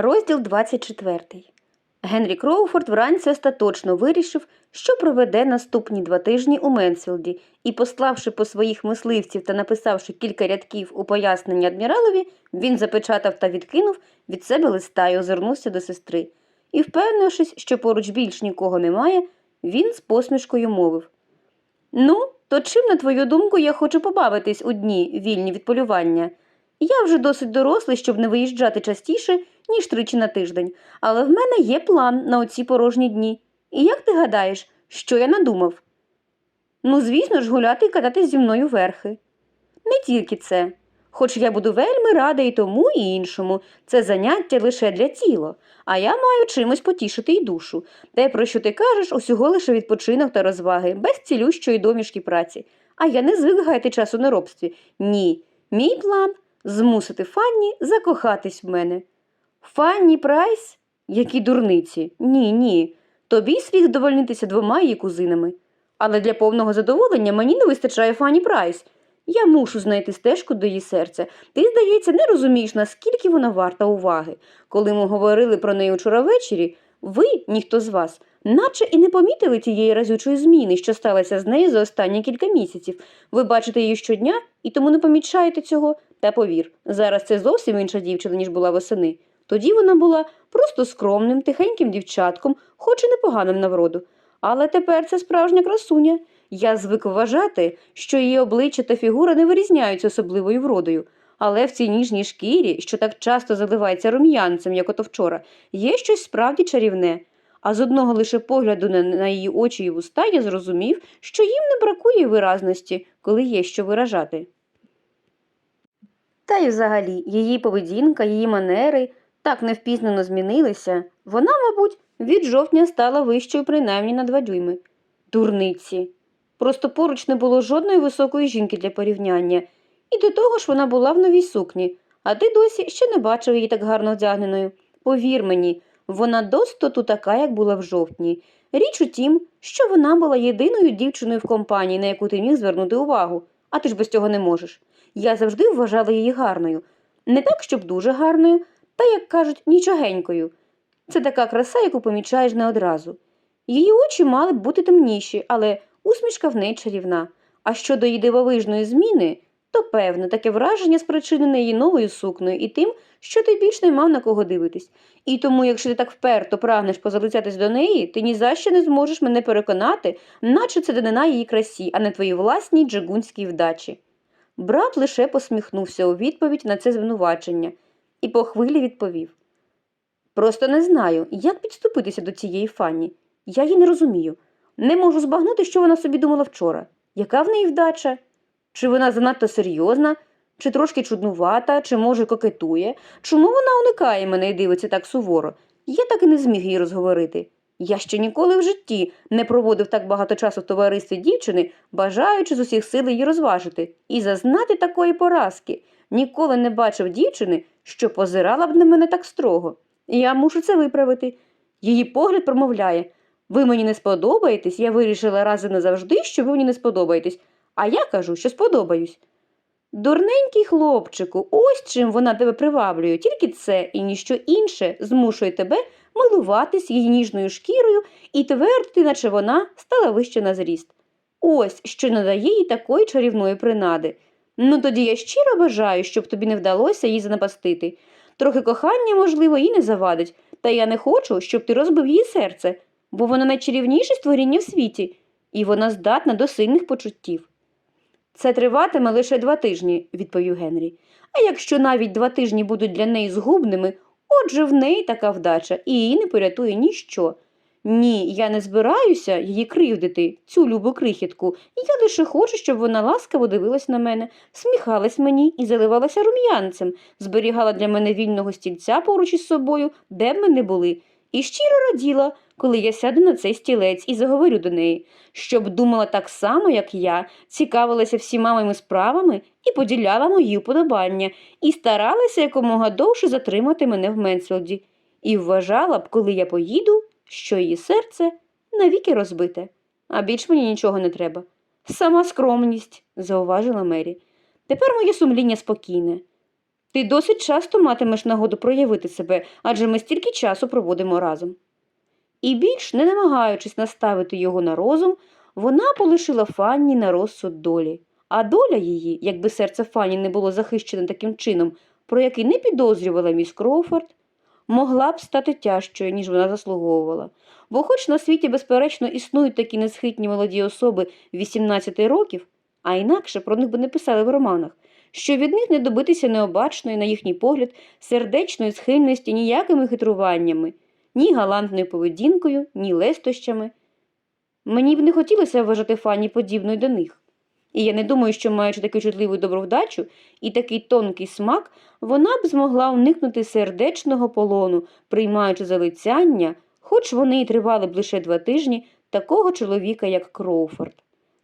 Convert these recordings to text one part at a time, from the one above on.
Розділ 24. Генрі Кроуфорд вранці остаточно вирішив, що проведе наступні два тижні у Менсфілді, і, пославши по своїх мисливців та написавши кілька рядків у пояснення адміралові, він запечатав та відкинув від себе листа і озирнувся до сестри. І, впевнившись, що поруч більш нікого немає, він з посмішкою мовив Ну, то чим, на твою думку, я хочу побавитись у дні, вільні від полювання? Я вже досить дорослий, щоб не виїжджати частіше, ніж тричі на тиждень, але в мене є план на оці порожні дні. І як ти гадаєш, що я надумав? Ну, звісно ж, гуляти і кататись зі мною верхи. Не тільки це. Хоч я буду вельми рада і тому, і іншому. Це заняття лише для тіла, а я маю чимось потішити й душу. Те, про що ти кажеш, усього лише відпочинок та розваги, без цілющої домішки праці. А я не звик гаяти часу на робстві. Ні. Мій план змусити Фанні закохатись в мене. Фанні Прайс? Які дурниці. Ні, ні. Тобі слід задовольнитися двома її кузинами. Але для повного задоволення мені не вистачає Фанні Прайс. Я мушу знайти стежку до її серця. Ти, здається, не розумієш, наскільки вона варта уваги. Коли ми говорили про неї вчора ввечері, ви, ніхто з вас, наче і не помітили тієї разючої зміни, що сталося з нею за останні кілька місяців. Ви бачите її щодня і тому не помічаєте цього. Та повір, зараз це зовсім інша дівчина, ніж була восени. Тоді вона була просто скромним, тихеньким дівчатком, хоч і непоганим на вроду. Але тепер це справжня красуня. Я звик вважати, що її обличчя та фігура не вирізняються особливою вродою. Але в цій ніжній шкірі, що так часто заливається рум'янцем, як ото вчора, є щось справді чарівне. А з одного лише погляду на, її очі і вуста я зрозумів, що їм не бракує виразності, коли є що виражати. Та й взагалі, її поведінка, її манери так невпізнано змінилися. Вона, мабуть, від жовтня стала вищою принаймні на два дюйми. Дурниці. Просто поруч не було жодної високої жінки для порівняння, і до того ж вона була в новій сукні, а ти досі ще не бачив її так гарно одягненою. Повір мені, вона достоту така, як була в жовтні. Річ у тім, що вона була єдиною дівчиною в компанії, на яку ти міг звернути увагу, а ти ж без цього не можеш. Я завжди вважала її гарною. Не так, щоб дуже гарною, та, як кажуть, нічогенькою. Це така краса, яку помічаєш не одразу. Її очі мали б бути темніші, але усмішка в неї чарівна. А щодо її дивовижної зміни, то певно, таке враження спричинене її новою сукною і тим, що ти більш не мав на кого дивитись. І тому, якщо ти так вперто прагнеш позалицятись до неї, ти ні за що не зможеш мене переконати, наче це данина її красі, а не твоїй власній джигунській вдачі. Брат лише посміхнувся у відповідь на це звинувачення і по хвилі відповів Просто не знаю, як підступитися до цієї Фанні. Я її не розумію. Не можу збагнути, що вона собі думала вчора. Яка в неї вдача? Чи вона занадто серйозна, чи трошки чуднувата, чи, може, кокетує? Чому вона уникає мене і дивиться так суворо? Я так і не зміг її розговорити. Я ще ніколи в житті не проводив так багато часу в товаристві дівчини, бажаючи з усіх сил її розважити, і зазнати такої поразки. Ніколи не бачив дівчини, що позирала б на мене так строго. Я мушу це виправити. Її погляд промовляє ви мені не сподобаєтесь, я вирішила раз і назавжди, що ви мені не сподобаєтесь, а я кажу, що сподобаюсь. Дурненький хлопчику, ось чим вона тебе приваблює, тільки це і ніщо інше змушує тебе милуватись її ніжною шкірою і твердити, наче вона стала вище на зріст. Ось що надає їй такої чарівної принади. Ну тоді я щиро бажаю, щоб тобі не вдалося її занапастити. Трохи кохання, можливо, їй не завадить, та я не хочу, щоб ти розбив її серце, бо вона найчарівніше створіння в світі, і вона здатна до сильних почуттів. Це триватиме лише два тижні, відповів Генрі. А якщо навіть два тижні будуть для неї згубними, отже в неї така вдача, і її не порятує ніщо. Ні, я не збираюся її кривдити, цю любу крихітку, я лише хочу, щоб вона ласкаво дивилась на мене, сміхалась мені і заливалася рум'янцем, зберігала для мене вільного стільця поруч із собою, де б ми не були, і щиро раділа, коли я сяду на цей стілець і заговорю до неї, щоб думала так само, як я, цікавилася всіма моїми справами і поділяла мої уподобання, і старалася якомога довше затримати мене в Менсфілді. І вважала б, коли я поїду, що її серце навіки розбите, а більш мені нічого не треба. Сама скромність, зауважила Мері. Тепер моє сумління спокійне. Ти досить часто матимеш нагоду проявити себе, адже ми стільки часу проводимо разом. І більш не намагаючись наставити його на розум, вона полишила Фанні на розсуд долі. А доля її, якби серце Фанні не було захищене таким чином, про який не підозрювала міс Кроуфорд, могла б стати тяжчою, ніж вона заслуговувала. Бо хоч на світі, безперечно, існують такі несхитні молоді особи 18 років, а інакше про них би не писали в романах, що від них не добитися необачної, на їхній погляд, сердечної схильності ніякими хитруваннями, ні галантною поведінкою, ні лестощами. Мені б не хотілося вважати Фанні подібною до них. І я не думаю, що, маючи таку чутливу добровдачу і такий тонкий смак, вона б змогла уникнути сердечного полону, приймаючи залицяння, хоч вони й тривали б лише два тижні, такого чоловіка, як Кроуфорд,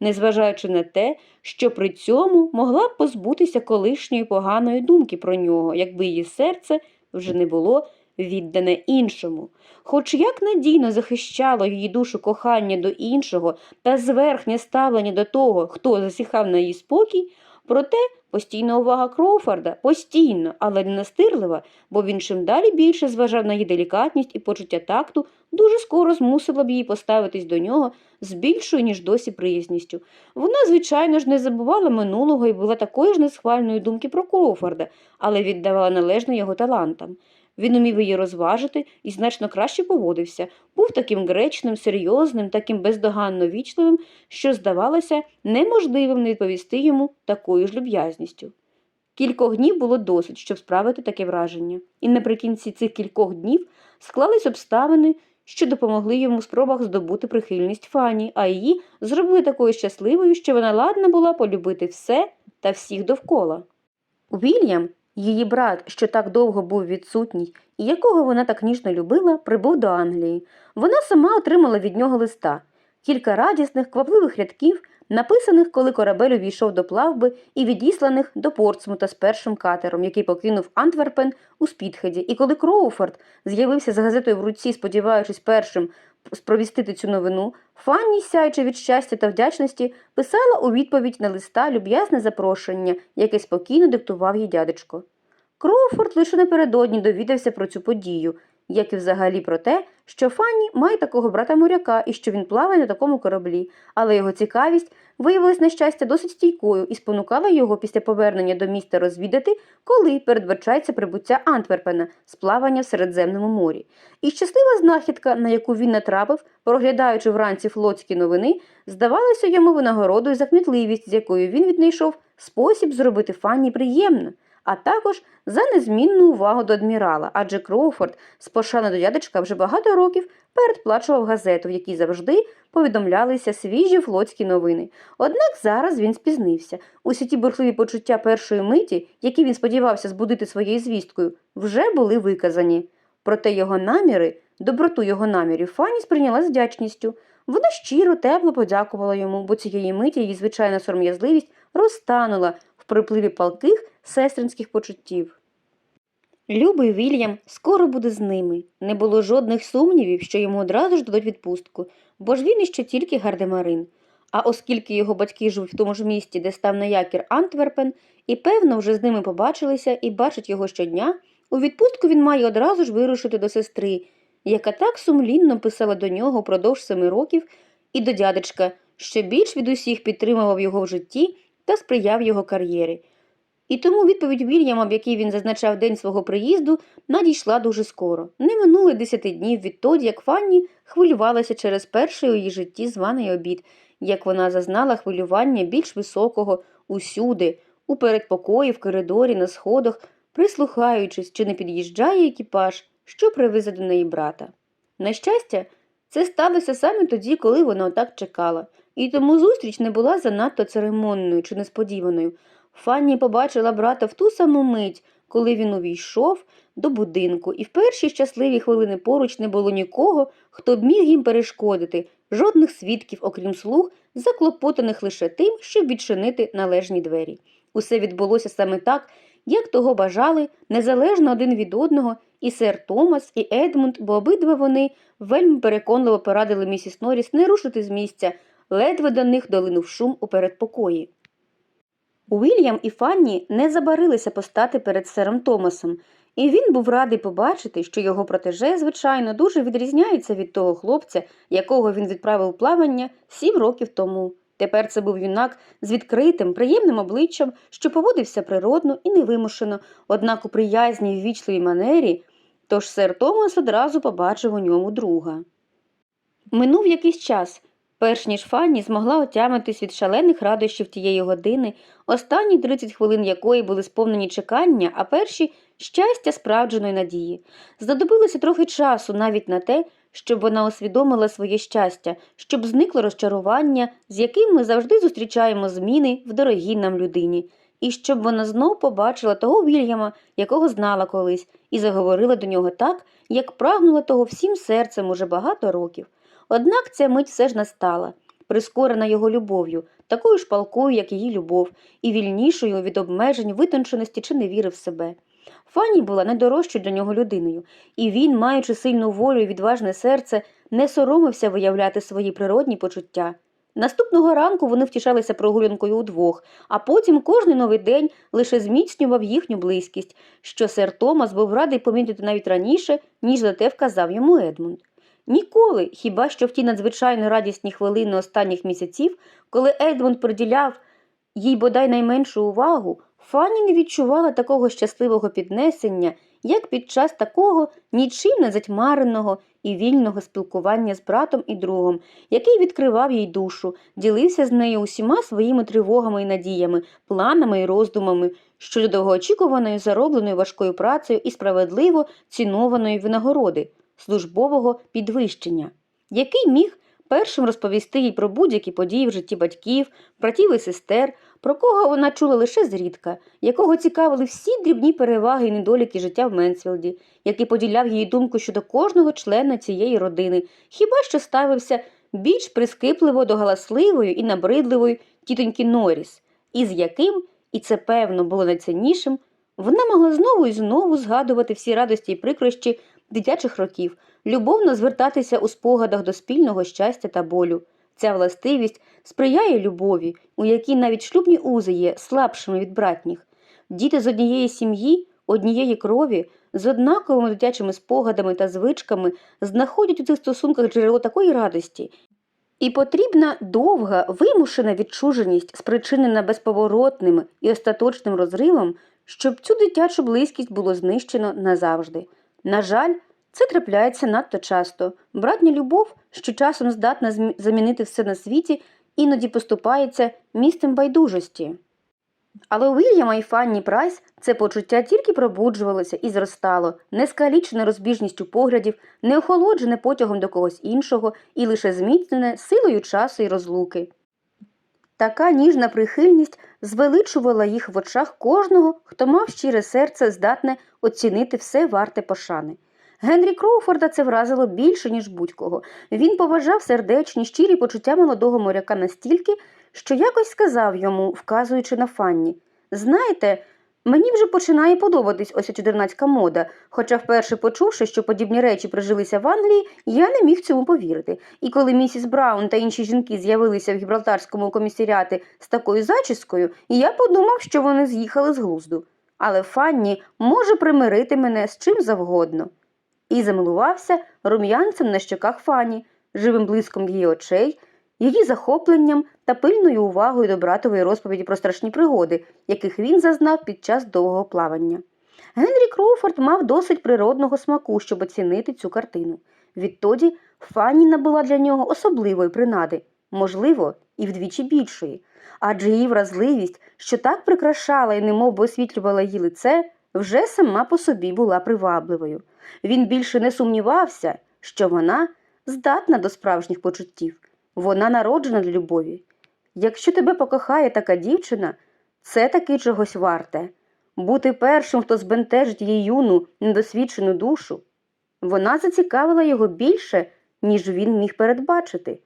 незважаючи на те, що при цьому могла б позбутися колишньої поганої думки про нього, якби її серце вже не було віддане іншому. Хоч як надійно захищало її душу кохання до іншого та зверхнє ставлення до того, хто засіхав на її спокій, проте постійна увага Кроуфорда, постійно, але не настирлива, бо він чим далі більше зважав на її делікатність і почуття такту, дуже скоро змусила б її поставитись до нього з більшою, ніж досі приязністю. Вона, звичайно ж, не забувала минулого і була такої ж несхвальної думки про Кроуфорда, але віддавала належне його талантам. Він умів її розважити і значно краще поводився, був таким гречним, серйозним, таким бездоганно вічливим, що здавалося неможливим не відповісти йому такою ж люб'язністю. Кількох днів було досить, щоб справити таке враження, і наприкінці цих кількох днів склались обставини, що допомогли йому в спробах здобути прихильність Фані, а її зробили такою щасливою, що вона ладна була полюбити все та всіх довкола. Вільям, її брат, що так довго був відсутній, і якого вона так ніжно любила, прибув до Англії. Вона сама отримала від нього листа, кілька радісних, квапливих рядків, написаних, коли корабель увійшов до плавби, і відісланих до Портсмута з першим катером, який покинув Антверпен у Спітхеді. І коли Кроуфорд з'явився з газетою в руці, сподіваючись першим сповістити цю новину, Фанні, сяючи від щастя та вдячності, писала у відповідь на листа люб'язне запрошення, яке спокійно диктував їй дядечко. Кроуфорд лише напередодні довідався про цю подію, як і взагалі про те, що Фанні має такого брата моряка і що він плаває на такому кораблі, але його цікавість виявилась на щастя досить стійкою і спонукала його після повернення до міста розвідати, коли передбачається прибуття Антверпена з плавання в Середземному морі. І щаслива знахідка, на яку він натрапив, проглядаючи вранці флотські новини, здавалася йому винагородою за кмітливість, з якою він віднайшов спосіб зробити Фанні приємно а також за незмінну увагу до адмірала, адже Кроуфорд з пошани до дядечка вже багато років передплачував газету, в якій завжди повідомлялися свіжі флотські новини. Однак зараз він спізнився. Усі ті бурхливі почуття першої миті, які він сподівався збудити своєю звісткою, вже були виказані. Проте його наміри, доброту його намірів Фанні сприйняла з вдячністю. Вона щиро, тепло подякувала йому, бо цієї миті її звичайна сором'язливість розтанула в припливі палких сестринських почуттів. Любий Вільям скоро буде з ними. Не було жодних сумнівів, що йому одразу ж дадуть відпустку, бо ж він іще тільки гардемарин. А оскільки його батьки живуть в тому ж місті, де став на якір Антверпен, і певно вже з ними побачилися і бачать його щодня, у відпустку він має одразу ж вирушити до сестри, яка так сумлінно писала до нього впродовж семи років, і до дядечка, що більш від усіх підтримував його в житті та сприяв його кар'єрі. І тому відповідь Вільяма, в якій він зазначав день свого приїзду, надійшла дуже скоро. Не минуло десяти днів відтоді, як Фанні хвилювалася через перший у її житті званий обід, як вона зазнала хвилювання більш високого усюди, у передпокої, в коридорі, на сходах, прислухаючись, чи не під'їжджає екіпаж, що привезе до неї брата. На щастя, це сталося саме тоді, коли вона отак чекала, і тому зустріч не була занадто церемонною чи несподіваною. Фанні побачила брата в ту саму мить, коли він увійшов до будинку, і в перші щасливі хвилини поруч не було нікого, хто б міг їм перешкодити, жодних свідків, окрім слуг, заклопотаних лише тим, щоб відчинити належні двері. Усе відбулося саме так, як того бажали, незалежно один від одного, і сер Томас, і Едмунд, бо обидва вони вельми переконливо порадили місіс Норріс не рушити з місця, ледве до них долинув шум у передпокої. Уільям і Фанні не забарилися постати перед сером Томасом, і він був радий побачити, що його протеже, звичайно, дуже відрізняється від того хлопця, якого він відправив у плавання сім років тому. Тепер це був юнак з відкритим, приємним обличчям, що поводився природно і невимушено, однак у приязній ввічливій манері, тож сер Томас одразу побачив у ньому друга. Минув якийсь час, перш ніж Фанні змогла отямитись від шалених радощів тієї години, останні 30 хвилин якої були сповнені чекання, а перші щастя справдженої надії. Знадобилося трохи часу навіть на те, щоб вона усвідомила своє щастя, щоб зникло розчарування, з яким ми завжди зустрічаємо зміни в дорогій нам людині, і щоб вона знов побачила того Вільяма, якого знала колись, і заговорила до нього так, як прагнула того всім серцем уже багато років. Однак ця мить все ж настала, прискорена його любов'ю, такою ж палкою, як її любов, і вільнішою від обмежень, витонченості чи невіри в себе. Фанні була найдорожчою для нього людиною, і він, маючи сильну волю і відважне серце, не соромився виявляти свої природні почуття. Наступного ранку вони втішалися прогулянкою удвох, а потім кожний новий день лише зміцнював їхню близькість, що сер Томас був радий помітити навіть раніше, ніж за те вказав йому Едмунд. Ніколи, хіба що в ті надзвичайно радісні хвилини останніх місяців, коли Едмунд приділяв їй бодай найменшу увагу, Фанні не відчувала такого щасливого піднесення, як під час такого нічим не затьмареного і вільного спілкування з братом і другом, який відкривав їй душу, ділився з нею усіма своїми тривогами і надіями, планами і роздумами щодо довгоочікуваної заробленої важкою працею і справедливо цінованої винагороди службового підвищення, який міг першим розповісти їй про будь-які події в житті батьків, братів і сестер, про кого вона чула лише зрідка, якого цікавили всі дрібні переваги і недоліки життя в Менсфілді, який поділяв її думку щодо кожного члена цієї родини, хіба що ставився більш прискіпливо до галасливої і набридливої тітоньки Норріс, із яким, і це певно було найціннішим, вона могла знову і знову згадувати всі радості і прикрощі дитячих років, любовно звертатися у спогадах до спільного щастя та болю. Ця властивість сприяє любові, у якій навіть шлюбні узи є слабшими від братніх. Діти з однієї сім'ї, однієї крові, з однаковими дитячими спогадами та звичками знаходять у цих стосунках джерело такої радості. І потрібна довга, вимушена відчуженість, спричинена безповоротним і остаточним розривом, щоб цю дитячу близькість було знищено назавжди. На жаль, це трапляється надто часто. Братня любов, що часом здатна замінити все на світі, іноді поступається місцем байдужості. Але у Вільяма і Фанні Прайс це почуття тільки пробуджувалося і зростало, не скалічене розбіжністю поглядів, не охолоджене потягом до когось іншого і лише зміцнене силою часу і розлуки. Така ніжна прихильність звеличувала їх в очах кожного, хто мав щире серце, здатне оцінити все варте пошани. Генрі Кроуфорда це вразило більше, ніж будь-кого. Він поважав сердечні, щирі почуття молодого моряка настільки, що якось сказав йому, вказуючи на Фанні. Знаєте, мені вже починає подобатись ось чудернацька мода, хоча вперше почувши, що подібні речі прижилися в Англії, я не міг цьому повірити. І коли місіс Браун та інші жінки з'явилися в гібралтарському комісаріаті з такою зачіскою, я подумав, що вони з'їхали з глузду. Але Фанні може примирити мене з чим завгодно. І замилувався рум'янцем на щоках Фані, живим блиском її очей, її захопленням та пильною увагою до братової розповіді про страшні пригоди, яких він зазнав під час довгого плавання. Генрі Кроуфорд мав досить природного смаку, щоб оцінити цю картину. Відтоді Фанні набула для нього особливої принади, можливо, і вдвічі більшої, адже її вразливість, що так прикрашала і немов би освітлювала її лице, вже сама по собі була привабливою. Він більше не сумнівався, що вона здатна до справжніх почуттів, вона народжена для любові. Якщо тебе покохає така дівчина, це таки чогось варте бути першим, хто збентежить її юну, недосвідчену душу. Вона зацікавила його більше, ніж він міг передбачити.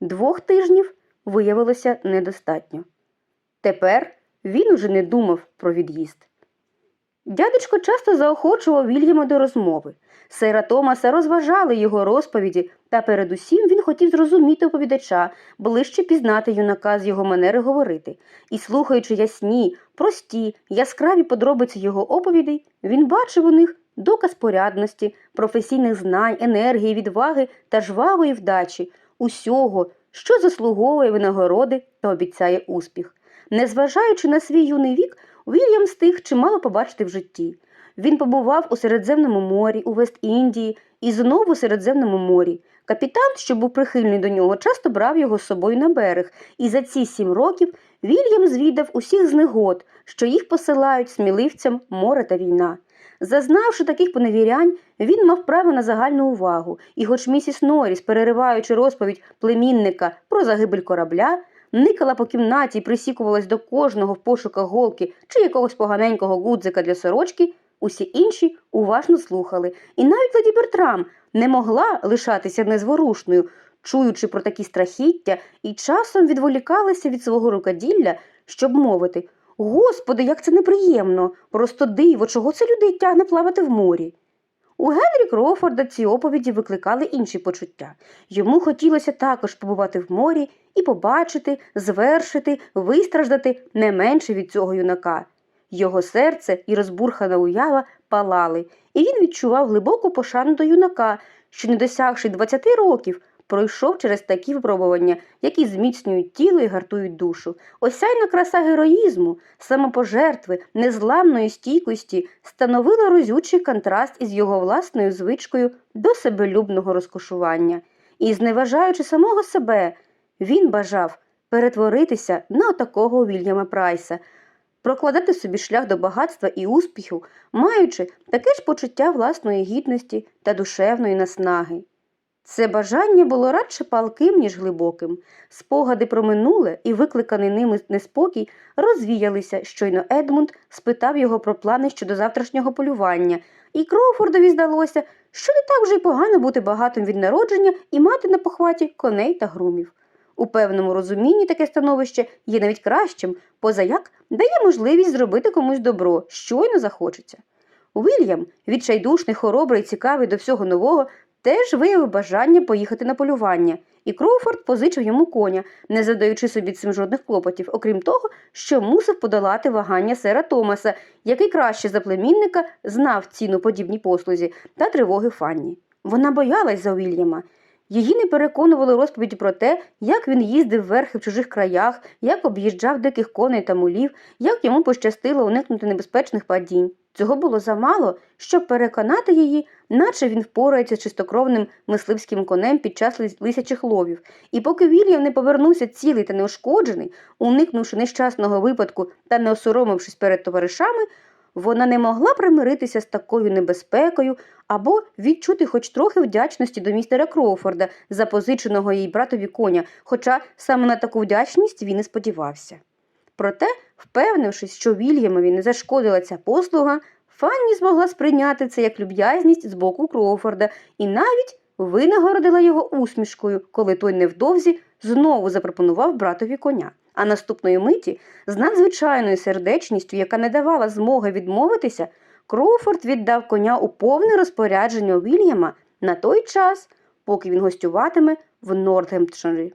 Двох тижнів виявилося недостатньо. Тепер він уже не думав про від'їзд. Дядечко часто заохочував Вільяма до розмови. Сера Томаса розважали його розповіді, та передусім він хотів зрозуміти оповідача, ближче пізнати юнака з його манери говорити. І, слухаючи ясні, прості, яскраві подробиці його оповідей, він бачив у них доказ порядності, професійних знань, енергії, відваги та жвавої вдачі, усього, що заслуговує винагороди та обіцяє успіх. Незважаючи на свій юний вік, Вільям встиг чимало побачити в житті. Він побував у Середземному морі, у Вест-Індії і знову у Середземному морі. Капітан, що був прихильний до нього, часто брав його з собою на берег, і за ці сім років Вільям звідав усіх знегод, що їх посилають сміливцям море та війна. Зазнавши таких поневірянь, він мав право на загальну увагу, і хоч місіс Норріс, перериваючи розповідь племінника про загибель корабля, никала по кімнаті і присікувалась до кожного в пошуках голки чи якогось поганенького гудзика для сорочки, усі інші уважно слухали, і навіть леді Бертрам не могла лишатися незворушною, чуючи про такі страхіття, і часом відволікалася від свого рукоділля, щоб мовити Господи, як це неприємно! Просто диво, чого це людей тягне плавати в морі. У Генрі Кроуфорда ці оповіді викликали інші почуття. Йому хотілося також побувати в морі і побачити, звершити, вистраждати не менше від цього юнака. Його серце і розбурхана уява палали, і він відчував глибоку пошану до юнака, що, не досягши 20 років, пройшов через такі випробування, які зміцнюють тіло і гартують душу. Осяйна краса героїзму, самопожертви, незламної стійкості становила розючий контраст із його власною звичкою до себелюбного розкошування. І, зневажаючи самого себе, він бажав перетворитися на такого Вільяма Прайса, прокладати собі шлях до багатства і успіху, маючи таке ж почуття власної гідності та душевної наснаги. Це бажання було радше палким, ніж глибоким. Спогади про минуле і викликаний ними неспокій розвіялися, щойно Едмунд спитав його про плани щодо завтрашнього полювання, і Кроуфордові здалося, що не так вже й погано бути багатим від народження і мати на похваті коней та грумів. У певному розумінні таке становище є навіть кращим, позаяк дає можливість зробити комусь добро, щойно захочеться. Уільям, відчайдушний, хоробрий, цікавий до всього нового, теж виявив бажання поїхати на полювання, і Кроуфорд позичив йому коня, не задаючи собі цим жодних клопотів, окрім того, що мусив подолати вагання сера Томаса, який краще за племінника знав ціну подібній послузі та тривоги Фанні. Вона боялась за Уільяма. Її не переконували розповіді про те, як він їздив верхи в чужих краях, як об'їжджав диких коней та мулів, як йому пощастило уникнути небезпечних падінь. Цього було замало, щоб переконати її, наче він впорається з чистокровним мисливським конем під час лисячих ловів. І поки Вільям не повернувся цілий та неушкоджений, уникнувши нещасного випадку та не осоромившись перед товаришами, вона не могла примиритися з такою небезпекою або відчути хоч трохи вдячності до містера Кроуфорда за позиченого їй братові коня, хоча саме на таку вдячність він і сподівався. Проте, впевнившись, що Вільямові не зашкодила ця послуга, Фанні змогла сприйняти це як люб'язність з боку Кроуфорда і навіть винагородила його усмішкою, коли той невдовзі знову запропонував братові коня. А наступної миті, з надзвичайною сердечністю, яка не давала змоги відмовитися, Кроуфорд віддав коня у повне розпорядження Вільяма на той час, поки він гостюватиме в Нортгемпширі.